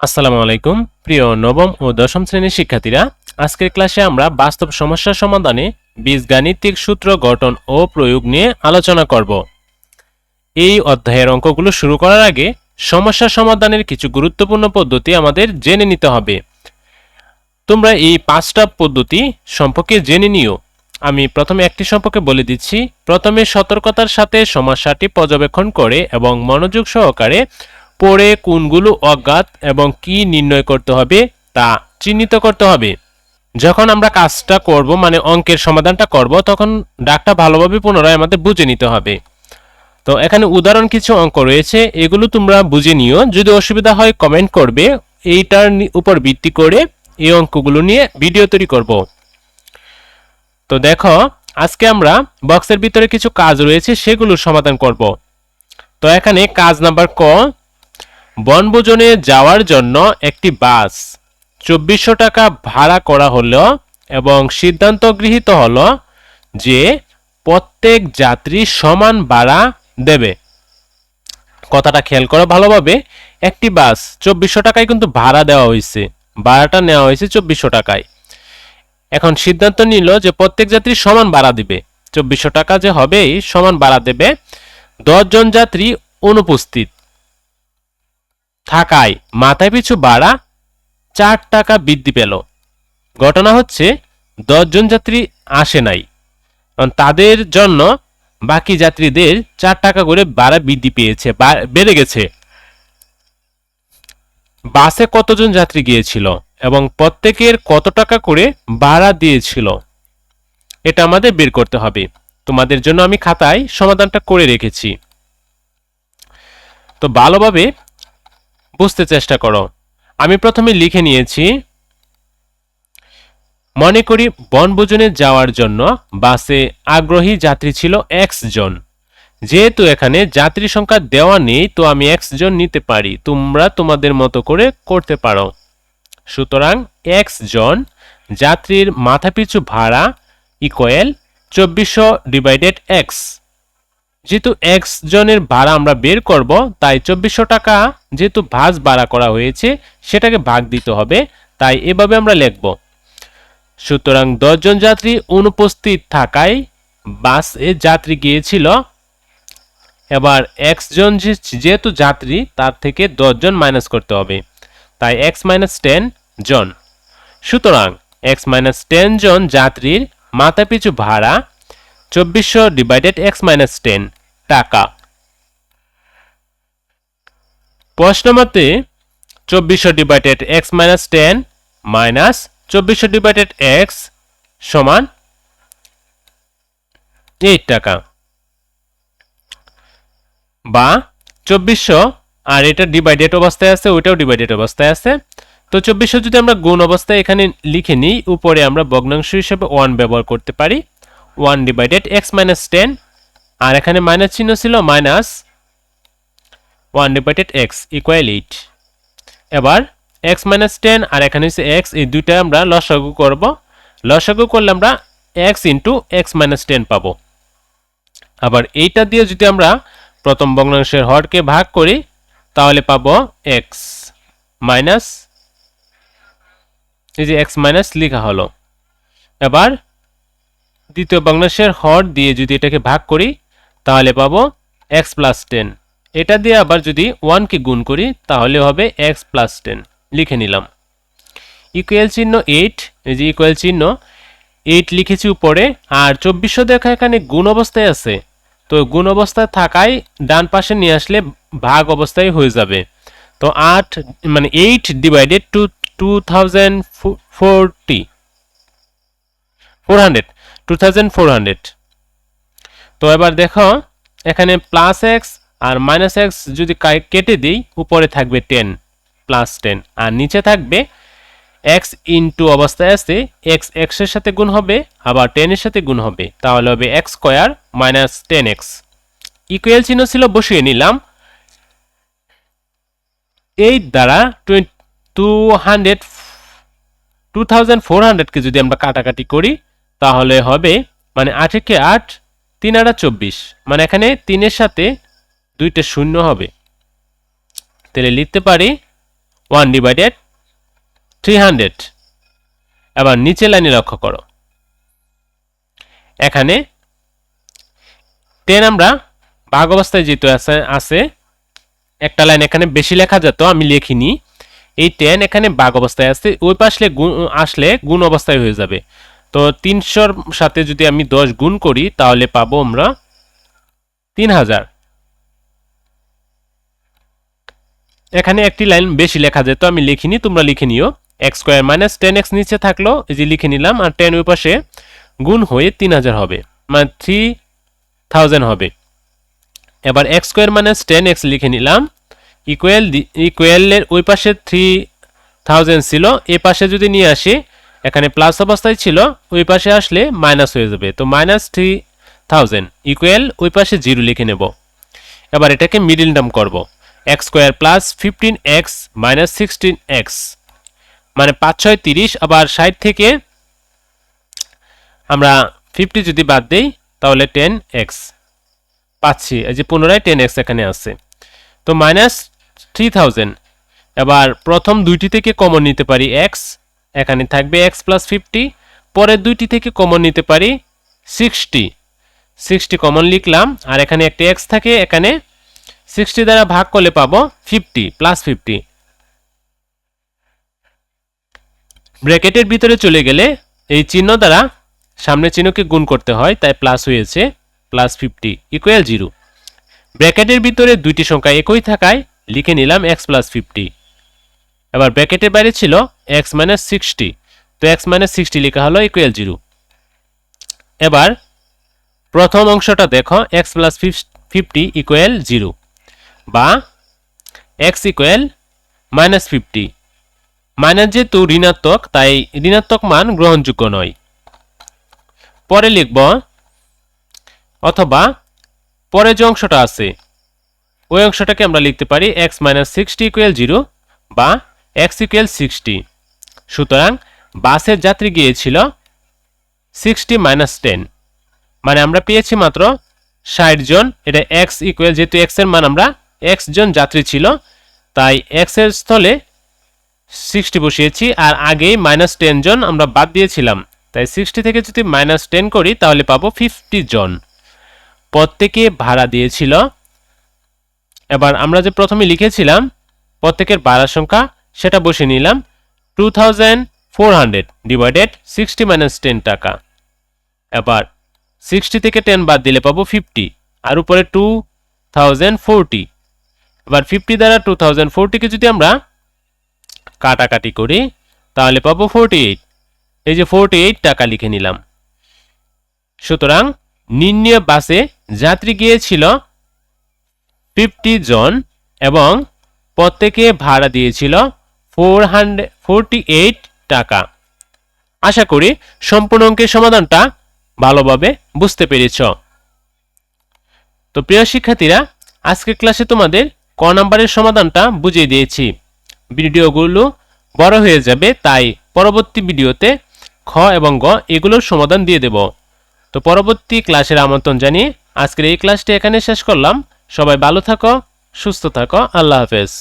আসসালামু আলাইকুম। প্রিয় নবম ও দশম শ্রেণির শিক্ষার্থীরা, আজকের ক্লাসে আমরা বাস্তব সমস্যা সমাধানে বীজগাণিতিক সূত্র গঠন ও প্রয়োগ নিয়ে আলোচনা করব। এই অধ্যায়ের অঙ্কগুলো শুরু করার আগে সমস্যা সমাধানের কিছু গুরুত্বপূর্ণ পদ্ধতি আমাদের জেনে নিতে হবে। তোমরা এই পাঁচটা পদ্ধতি সম্পর্কে জেনে নিও। আমি প্রথমে একটি সম্পর্কে বলে দিচ্ছি, প্রথমে সতর্কতার সাথে সমস্যাটি পর্যবেক্ষণ করে এবং মনোযোগ সহকারে পড়ে কোনগুলো অজ্ঞাত এবং কি নির্ণয় করতে হবে তা চিহ্নিত করতে হবে। যখন আমরা কাজটা করব মানে অঙ্কের সমাধানটা করব, তখন ডাকটা ভালোভাবে পুনরায় আমাদের বুঝে নিতে হবে। তো এখানে উদাহরণ কিছু অঙ্ক রয়েছে, এগুলো তোমরা বুঝে নিও। যদি অসুবিধা হয় কমেন্ট করবে। এইটার উপর ভিত্তি করে এই অঙ্কগুলো নিয়ে ভিডিও তৈরি করব। তো দেখো, আজকে আমরা বক্সের ভিতরে কিছু কাজ রয়েছে সেগুলো সমাধান করব। তো এখানে কাজ নাম্বার ক বনভোজনে যাওয়ার জন্য একটি বাস। চব্বিশশো টাকা ভাড়া করা হলো এবং সিদ্ধান্ত গৃহীত হলো যে প্রত্যেক যাত্রী সমান ভাড়া দেবে। কথাটা খেয়াল করো ভালোভাবে, একটি বাস চব্বিশশো টাকায় কিন্তু ভাড়া দেওয়া হয়েছে, ভাড়াটা নেওয়া হয়েছে চব্বিশশো টাকায়। এখন সিদ্ধান্ত নিল যে প্রত্যেক যাত্রী সমান ভাড়া দিবে। চব্বিশশো টাকা যে হবেই সমান ভাড়া দেবে। দশজন যাত্রী অনুপস্থিত। থাকায় মাথায় পিছু ভাড়া চার টাকা বৃদ্ধি পেল। ঘটনা হচ্ছে, দশজন যাত্রী আসে নাই। তাদের জন্য বাকি যাত্রীদের চার টাকা করে ভাড়া বৃদ্ধি পেয়েছে বেড়ে গেছে। বাসে কতজন যাত্রী গিয়েছিল এবং প্রত্যেকের কত টাকা করে ভাড়া দিয়েছিল, এটা আমাদের বের করতে হবে। তোমাদের জন্য আমি খাতায় সমাধানটা করে রেখেছি। তো ভালোভাবে বুঝতে চেষ্টা করো। আমি প্রথমে লিখে নিয়েছি, মনে করি বনভোজনে যাওয়ার জন্য বাসে আগ্রহী যাত্রী ছিল এক্স জন। যেহেতু এখানে যাত্রী সংখ্যা দেওয়া নেই, তো আমি এক্স জন নিতে পারি। তোমরা তোমাদের মতো করে করতে পারো। সুতরাং এক্স জন, যাত্রীর মাথাপিছু ভাড়া ইকোয়েল চব্বিশশো ডিভাইডেড এক্স যেহেতু এক্স জনের ভাড়া আমরা বের করব, তাই চব্বিশশো টাকা যেহেতু ভাজ ভাড়া করা হয়েছে, সেটাকে ভাগ দিতে হবে, তাই এভাবে আমরা লিখব। সুতরাং দশজন যাত্রী অনুপস্থিত থাকায় বাসে যাত্রী গিয়েছিল। এবার এক্স জন যেহেতু যাত্রী, তার থেকে দশজন মাইনাস করতে হবে, তাই এক্স মাইনাস টেন জন। সুতরাং এক্স মাইনাস টেন জন যাত্রীর মাথাপিছু ভাড়া চব্বিশশো ডিভাইডেড এক্স মাইনাস টেন টাকা। প্রশ্ন মতে, চব্বিশশো divided x minus ten minus চব্বিশশো ডিভাইডেড এক্স সমান এইট টাকা। বা চব্বিশশো, আর এটা ডিভাইডেড অবস্থায় আছে, ওইটাও ডিভাইডেড অবস্থায় আছে। তো চব্বিশশো যদি আমরা গুণ অবস্থায় এখানে লিখে নিই, উপরে আমরা ভগ্নাংশ হিসেবে ওয়ান ব্যবহার করতে পারি। One divided x minus ten আর এখানে মাইনাস চিহ্ন ছিল minus one divided x equal eight এবার এক্স মাইনাস টেন আর এখানে হচ্ছে এক্স এই দুইটা আমরা লসাগু করব। লসাগু করলে আমরা x into x minus ten পাবো। আবার এইটা দিয়ে যদি আমরা প্রথম ভগ্নাংশের হরকে ভাগ করি, তাহলে পাবো এক্স মাইনাস এই যে এক্স মাইনাস লেখা হলো। এবার দ্বিতীয় ভগ্নাংশের হর দিয়ে যদি এটাকে ভাগ করি তাহলে পাবো এক্স প্লাস টেন এটা দিয়ে আবার যদি ওয়ানকে গুণ করি, তাহলে হবে এক্স প্লাস টেন লিখে নিলাম। ইকুয়াল চিহ্ন এইট এই যে ইকুয়াল চিহ্ন এইট লিখেছি উপরে, আর চব্বিশশো দেখা এখানে গুণ অবস্থায় আছে। তো গুণ অবস্থায় থাকায় ডান পাশে নিয়ে আসলে ভাগ অবস্থায় হয়ে যাবে। তো আট মানে eight divided to two thousand forty four hundred two thousand four hundred তো এবার দেখো, এখানে প্লাস এক্স আর মাইনাস এক্স যদি কেটে দিই, উপরে থাকবে টেন প্লাস টেন আর নিচে থাকবে এক্স ইন্টু অবস্থায় আছে এক্স এক্সের সাথে গুণ হবে, আবার টেনের সাথে গুণ হবে। তাহলে হবে x square minus ten x equal চিহ্ন ছিল, বসিয়ে নিলাম। এই দ্বারা two hundred two thousand four হান্ড্রেডকে যদি আমরা কাটাকাটি করি, তাহলে হবে মানে আটেকে আট তিন আটা চব্বিশ। মানে এখানে তিনের সাথে দুইটা শূন্য হবে। তাহলে লিখতে পারি ওয়ান ডিভাইডেড থ্রি হান্ড্রেড। এবার নিচে লাইনে লক্ষ্য করো। এখানে টেন আমরা ভাগ অবস্থায় যেহেতু আছে একটা লাইন এখানে বেশি লেখা যেত, আমি লিখিনি। এই টেন এখানে বাঘ অবস্থায় আছে, ওই পাশে গুণ, আসলে গুণ অবস্থায় হয়ে যাবে। তো তিনশোর সাথে যদি আমি দশ গুণ করি, তাহলে পাবো আমরা তিন হাজার এখানে একটি লাইন বেশি লেখা যেত আমি লিখিনি, তোমরা লিখে নিও। X square minus ten x নিচে থাকল, এই যে লিখে নিলাম, আর টেন ওই পাশে গুণ হয়ে তিন হাজার হবে মানে থ্রি থাউজেন্ড হবে। এবার x square minus ten x লিখে নিলাম ইকুয়াল ইকুয়ালের ওই পাশে থ্রি থাউজেন্ড ছিল, এ পাশে যদি নিয়ে আসি এখানে প্লাস অবস্থায় ছিল, ওই পাশে আসলে মাইনাস হয়ে যাবে। তো মাইনাস থ্রি থাউজেন্ড ইকুয়াল ওই পাশে জিরো লিখে নেব। এবার এটাকে মিডিল টার্ম করব। X square plus fifteen x minus sixteen x মানে পাঁচ, ছয়, তিরিশ, আবার ষাট থেকে আমরা ফিফটি যদি বাদ দিই, তাহলে টেন এক্স পাচ্ছি, এই যে পুনরায় টেন এক্স এখানে আছে। তো মাইনাস থ্রি থাউজেন্ড এবার প্রথম দুইটি থেকে কমন নিতে পারি এক্স এখানে থাকবে এক্স প্লাস ফিফটি পরের দুইটি থেকে কমন নিতে পারি সিক্সটি সিক্সটি কমন লিখলাম, আর এখানে একটি এক্স থাকে, এখানে সিক্সটি দ্বারা ভাগ করলে পাবো ফিফটি প্লাস ফিফটি ব্র্যাকেটের ভিতরে চলে গেলে এই চিহ্ন দ্বারা সামনের চিহ্নকে গুণ করতে হয়, তাই প্লাস হয়েছে প্লাস ফিফটি ইকুয়াল জিরো ব্র্যাকেটের ভিতরে দুইটি সংখ্যা একই থাকায় লিখে নিলাম এক্স প্লাস ফিফটি এবার ব্র্যাকেটের বাইরে ছিল এক্স মাইনাস সিক্সটি। তো এক্স মাইনাস সিক্সটি লেখা হলো ইকুয়াল জিরো এবার প্রথম অংশটা দেখো, x plus fifty equal zero বা x equal minus fifty. Minus যেহেতু ঋণাত্মক, তাই ঋণাত্মক মান গ্রহণযোগ্য নয়। পরে লিখব, অথবা পরে যে অংশটা আছে, ওই অংশটাকে আমরা লিখতে পারি x minus sixty equal zero বা এক্স ইকুয়াল সিক্সটি সুতরাং বাসের যাত্রী গিয়েছিল সিক্সটি মাইনাস টেন মানে আমরা পেয়েছি মাত্র ষাট জন। এটা এক্স ইকুয়াল যেহেতু এক্সের মান আমরা এক্স জন যাত্রী ছিল, তাই এক্সের স্থলে সিক্সটি বসিয়েছি, আর আগেই মাইনাস টেন জন আমরা বাদ দিয়েছিলাম। তাই সিক্সটি থেকে যদি মাইনাস টেন করি, তাহলে পাবো ফিফটি জন। প্রত্যেকে ভাড়া দিয়েছিল। এবার আমরা যে প্রথমে লিখেছিলাম, প্রত্যেকের ভাড়া সংখ্যা, সেটা বসে নিলাম। Two thousand four hundred divided sixty minus ten টাকা। এবার সিক্সটি থেকে টেন বাদ দিলে পাবো ফিফটি আর উপরে টু থাউজেন্ড ফোরটি এবার ফিফটি দ্বারা টু থাউজেন্ড যদি আমরা কাটাকাটি করি, তাহলে পাবো ফোরটি এইট এই যে ফোরটি এইট টাকা লিখে নিলাম। সুতরাং নির্ণয় বাসে যাত্রী গিয়েছিল ফিফটি জন এবং প্রত্যেকে ভাড়া দিয়েছিল ফোর হান্ড্রেড ফোরটি এইট টাকা। আশা করি সম্পূর্ণ অঙ্কের সমাধানটা ভালোভাবে বুঝতে পেরেছ। তো প্রিয় শিক্ষার্থীরা, আজকের ক্লাসে তোমাদের ক নাম্বারের সমাধানটা বুঝিয়ে দিয়েছি। ভিডিওগুলো বড় হয়ে যাবে, তাই পরবর্তী ভিডিওতে খ এবং গ এগুলোর সমাধান দিয়ে দেব। তো পরবর্তী ক্লাসের আমন্ত্রণ জানিয়ে আজকের এই ক্লাসটি এখানে শেষ করলাম। সবাই ভালো থাকো, সুস্থ থাকো, আল্লাহ হাফেজ।